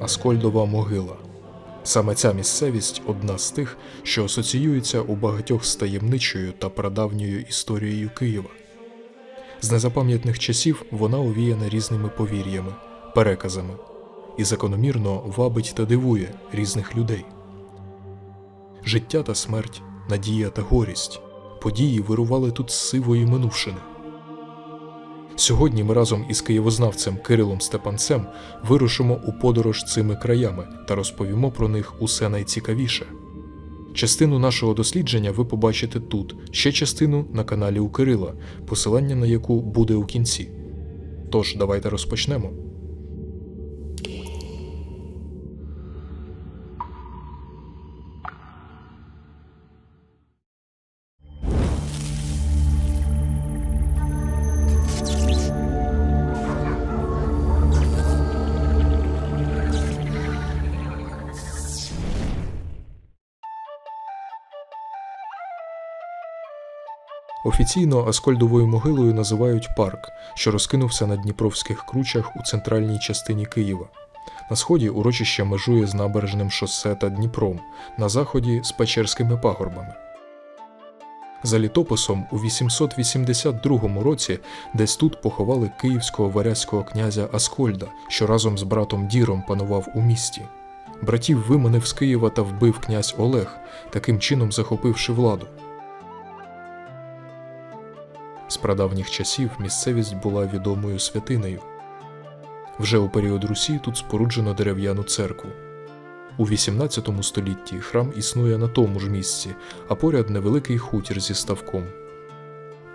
Аскольдова могила. Саме ця місцевість одна з тих, що асоціюється у багатьох з таємничою та прадавньою історією Києва. З незапам'ятних часів вона овіяна різними повір'ями, переказами і закономірно вабить та дивує різних людей. Життя та смерть, надія та горість, події вирували тут з сивої минувшини. Сьогодні ми разом із києвознавцем Кирилом Степанцем вирушимо у подорож цими краями та розповімо про них усе найцікавіше. Частину нашого дослідження ви побачите тут, ще частину на каналі у Кирила, посилання на яку буде у кінці. Тож, давайте розпочнемо. Офіційно Аскольдовою могилою називають парк, що розкинувся на Дніпровських кручах у центральній частині Києва. На сході урочище межує з набережним шосе та Дніпром, на заході з Печерськими пагорбами. За літописом у 882 році десь тут поховали київського варязького князя Аскольда, що разом з братом Діром панував у місті. Братів виманив з Києва та вбив князь Олег, таким чином захопивши владу. Прадавніх часів місцевість була відомою святинею. Вже у період Русі тут споруджено дерев'яну церкву. У XVIII столітті храм існує на тому ж місці, а поряд невеликий хутір зі ставком.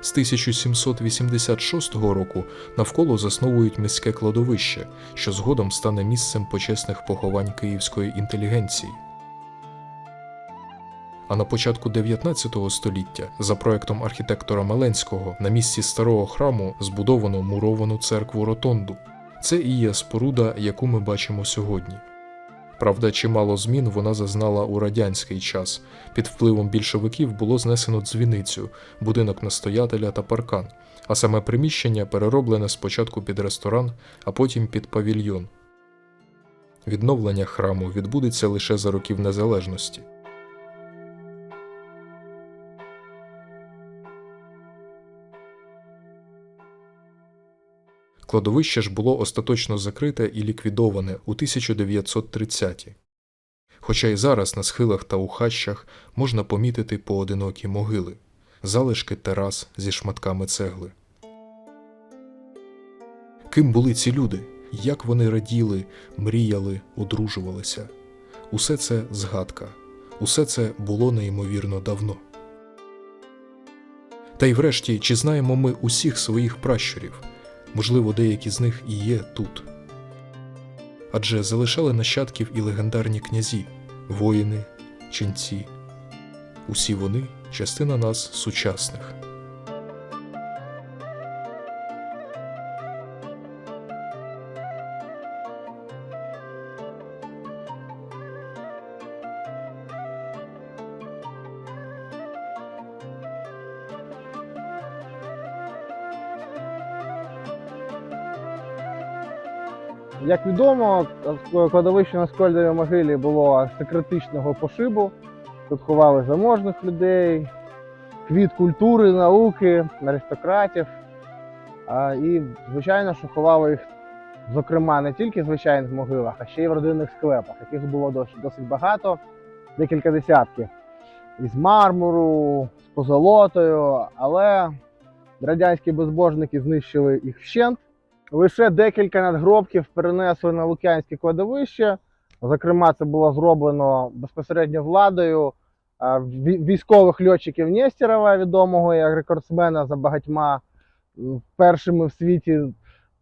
З 1786 року навколо засновують міське кладовище, що згодом стане місцем почесних поховань київської інтелігенції. А на початку 19 століття, за проектом архітектора Маленського, на місці старого храму збудовано муровану церкву Ротонду. Це і є споруда, яку ми бачимо сьогодні. Правда, чимало змін вона зазнала у радянський час. Під впливом більшовиків було знесено дзвіницю, будинок настоятеля та паркан, а саме приміщення перероблене спочатку під ресторан, а потім під павільйон. Відновлення храму відбудеться лише за років незалежності. Кладовище ж було остаточно закрите і ліквідоване у 1930-ті. Хоча й зараз на схилах та у хащах можна помітити поодинокі могили, залишки терас зі шматками цегли. Ким були ці люди? Як вони раділи, мріяли, одружувалися? Усе це згадка, усе це було неймовірно давно. Та й врешті, чи знаємо ми усіх своїх пращурів? Можливо, деякі з них і є тут. Адже залишали нащадків і легендарні князі, воїни, ченці. Усі вони частина нас сучасних. Як відомо, кладовище на Скольдовій могилі було секретичного пошибу. Тут ховали заможних людей, квіт культури, науки, аристократів. І, звичайно, що ховали їх, зокрема, не тільки в звичайних могилах, а ще й в родинних склепах, яких було досить, багато, декілька десятків. Із мармуру, з позолотою, але радянські безбожники знищили їх вщент. Лише декілька надгробків перенесли на Лук'янське кладовище. Зокрема, це було зроблено безпосередньо владою військових льотчиків Нєстєрова, відомого як рекордсмена за багатьма першими в світі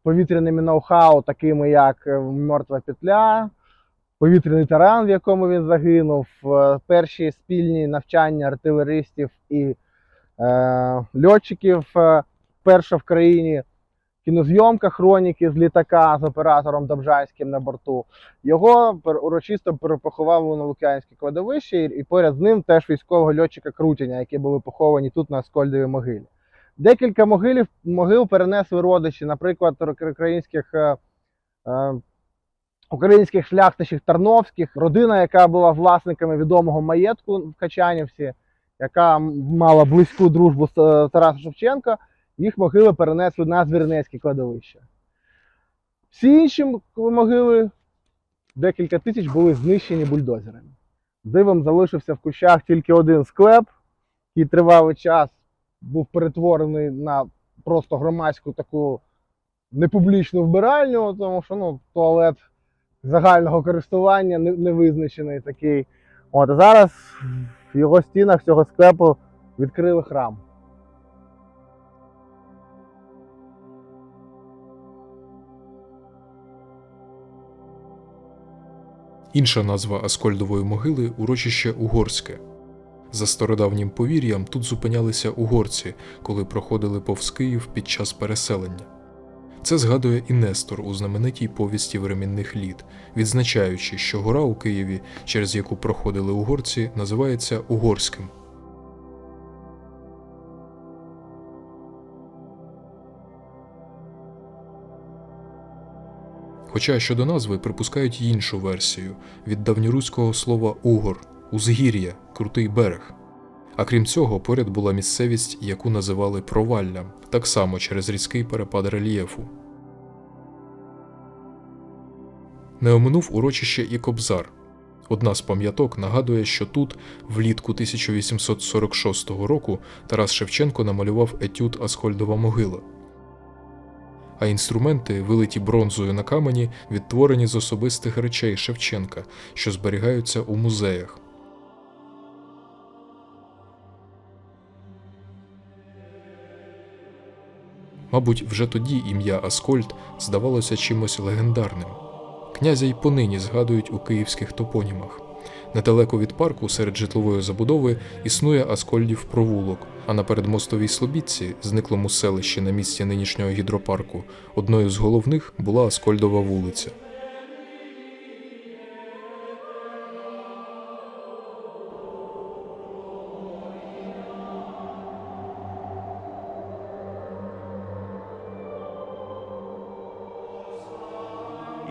повітряними ноу-хау, такими як е, Мертва петля, повітряний таран, в якому він загинув, е, перші спільні навчання артилеристів і е, льотчиків, е, перша в країні кінозйомка хроніки з літака з оператором Добжанським на борту. Його урочисто перепоховали на Лук'янське кладовище, і, поряд з ним теж військового льотчика Крутіня, які були поховані тут на Аскольдовій могилі. Декілька могилів, могил перенесли родичі, наприклад, українських е, е, українських шляхтичів Тарновських, родина, яка була власниками відомого маєтку в Качанівці, яка мала близьку дружбу з е, Тарасом Шевченка, їх могили перенесли на Звірнецьке кладовище. Всі інші могили, декілька тисяч, були знищені бульдозерами. Дивом залишився в кущах тільки один склеп, який тривалий час був перетворений на просто громадську таку непублічну вбиральню, тому що ну, туалет загального користування не, не визначений такий. От, а зараз в його стінах цього склепу відкрили храм. Інша назва Аскольдової могили урочище Угорське. За стародавнім повір'ям тут зупинялися угорці, коли проходили повз Київ під час переселення. Це згадує і Нестор у знаменитій повісті времінних літ, відзначаючи, що гора у Києві, через яку проходили угорці, називається Угорським. Хоча щодо назви припускають іншу версію від давньоруського слова угор узгір'я, крутий берег. А крім цього, поряд була місцевість, яку називали проваллям, так само через різкий перепад рельєфу. Не оминув урочище і Кобзар. Одна з пам'яток нагадує, що тут, влітку 1846 року, Тарас Шевченко намалював етюд Аскольдова могила. А інструменти, вилиті бронзою на камені, відтворені з особистих речей Шевченка, що зберігаються у музеях. Мабуть, вже тоді ім'я Аскольд здавалося чимось легендарним. Князя й понині згадують у київських топонімах. Недалеко від парку серед житлової забудови існує Аскольдів провулок, а на передмостовій Слобідці, зниклому селищі на місці нинішнього гідропарку, одною з головних була Аскольдова вулиця.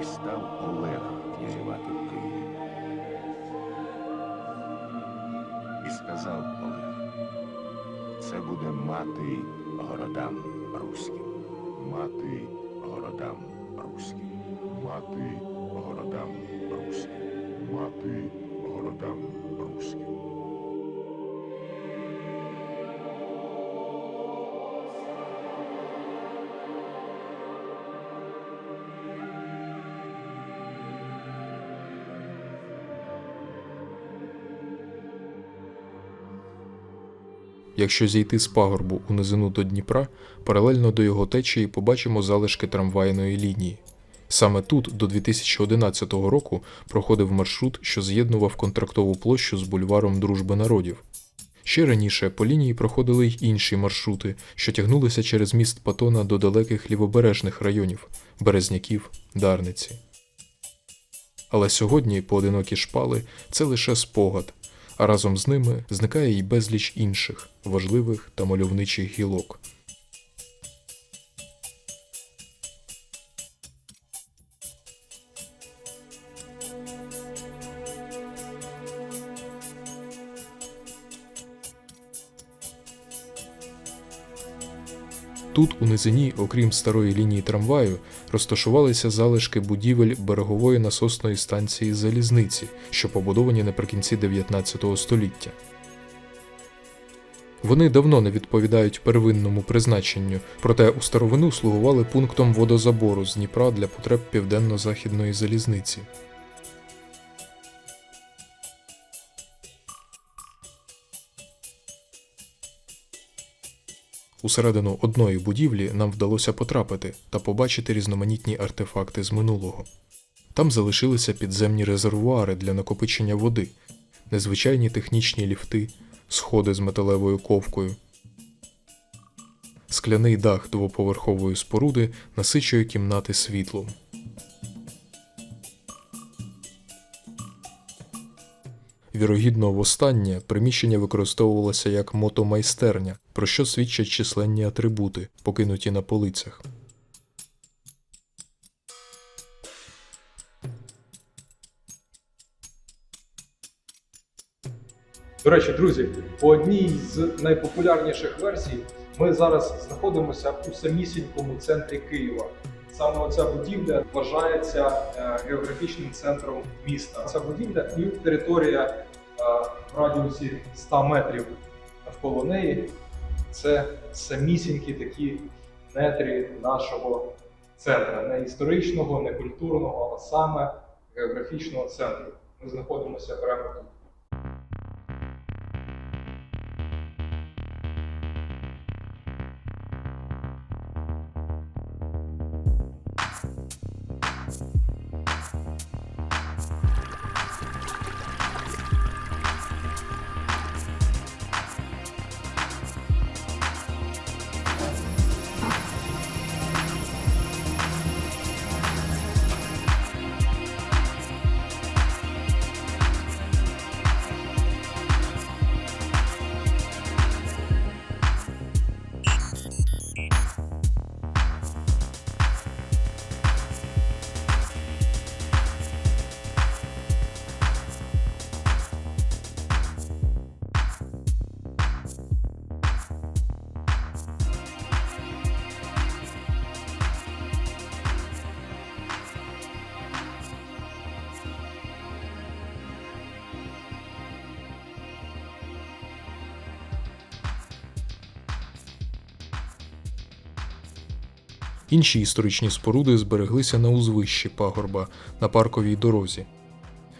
і став Олег князювати в Києві. Сказав Олег, це буде мати городам руським, мати городам руським, мати городам руським, мати городам руським. Якщо зійти з пагорбу у низину до Дніпра, паралельно до його течії побачимо залишки трамвайної лінії. Саме тут до 2011 року проходив маршрут, що з'єднував контрактову площу з бульваром Дружби народів. Ще раніше по лінії проходили й інші маршрути, що тягнулися через міст Патона до далеких лівобережних районів Березняків, Дарниці. Але сьогодні поодинокі шпали це лише спогад, а разом з ними зникає й безліч інших важливих та мальовничих гілок. Тут, у низині, окрім старої лінії трамваю, розташувалися залишки будівель берегової насосної станції залізниці, що побудовані наприкінці 19 століття. Вони давно не відповідають первинному призначенню, проте у старовину слугували пунктом водозабору з Дніпра для потреб південно-західної залізниці. Усередину одної будівлі нам вдалося потрапити та побачити різноманітні артефакти з минулого. Там залишилися підземні резервуари для накопичення води, незвичайні технічні ліфти, сходи з металевою ковкою. Скляний дах двоповерхової споруди насичує кімнати світлом. Вірогідно, востаннє приміщення використовувалося як мотомайстерня, про що свідчать численні атрибути, покинуті на полицях. До речі, друзі, по одній з найпопулярніших версій ми зараз знаходимося у самісінькому центрі Києва. Саме оця будівля вважається е, географічним центром міста. Ця будівля і територія в радіусі 100 метрів навколо неї. Це самісінькі такі нетрі нашого центру, не історичного, не культурного, а саме географічного центру. Ми знаходимося прямо тут. Інші історичні споруди збереглися на узвищі пагорба на парковій дорозі.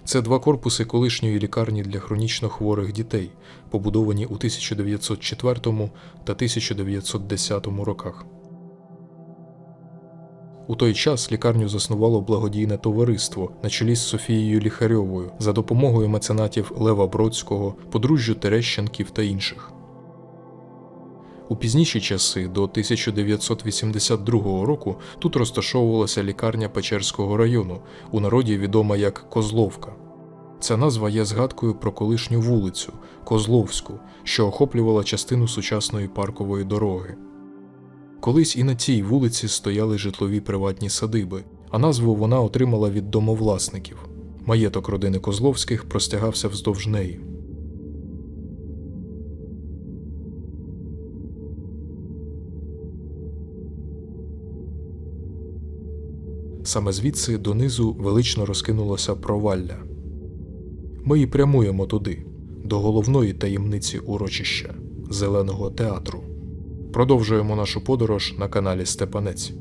Це два корпуси колишньої лікарні для хронічно хворих дітей, побудовані у 1904 та 1910 роках. У той час лікарню заснувало благодійне товариство на чолі з Софією Ліхарьовою за допомогою меценатів Лева Бродського, подружжю Терещенків та інших. У пізніші часи, до 1982 року, тут розташовувалася лікарня Печерського району, у народі відома як Козловка. Ця назва є згадкою про колишню вулицю Козловську, що охоплювала частину сучасної паркової дороги. Колись і на цій вулиці стояли житлові приватні садиби, а назву вона отримала від домовласників. Маєток родини Козловських простягався вздовж неї. Саме звідси донизу велично розкинулося провалля. Ми і прямуємо туди, до головної таємниці урочища Зеленого театру. Продовжуємо нашу подорож на каналі Степанець.